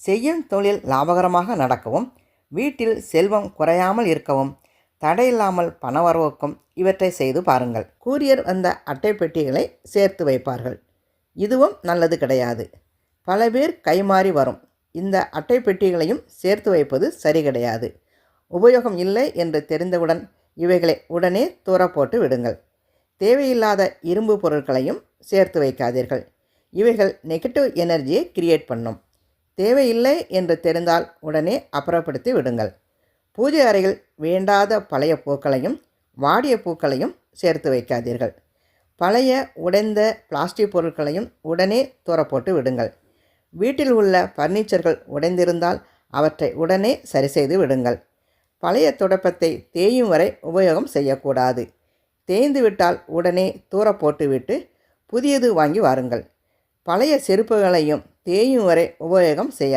செய்யும் தொழில் லாபகரமாக நடக்கவும் வீட்டில் செல்வம் குறையாமல் இருக்கவும் தடையில்லாமல் பணவரவுக்கும் இவற்றை செய்து பாருங்கள். கூரியர் வந்த அட்டை பெட்டிகளை சேர்த்து வைப்பார்கள். இதுவும் நல்லது கிடையாது. பல பேர் கைமாறி வரும். இந்த அட்டை பெட்டிகளையும் சேர்த்து வைப்பது சரி கிடையாது. உபயோகம் இல்லை என்று தெரிந்தவுடன் இவைகளை உடனே தூர போட்டு விடுங்கள். தேவையில்லாத இரும்பு பொருட்களையும் சேர்த்து வைக்காதீர்கள். இவைகள் நெகட்டிவ் எனர்ஜியை கிரியேட் பண்ணும். தேவையில்லை என்று தெரிந்தால் உடனே அப்புறப்படுத்தி விடுங்கள். பூஜை அறையில் வேண்டாத பழைய பூக்களையும் வாடிய பூக்களையும் சேர்த்து வைக்காதீர்கள். பழைய உடைந்த பிளாஸ்டிக் பொருட்களையும் உடனே தூரப்போட்டு விடுங்கள். வீட்டில் உள்ள பர்னிச்சர்கள் உடைந்திருந்தால் அவற்றை உடனே சரி செய்து விடுங்கள். பழைய துடைப்பத்தை தேயும் வரை உபயோகம் செய்யக்கூடாது. தேய்ந்து விட்டால் உடனே தூர போட்டுவிட்டு புதியது வாங்கி வாருங்கள். பழைய செருப்புகளையும் தேயும் வரை உபயோகம் செய்ய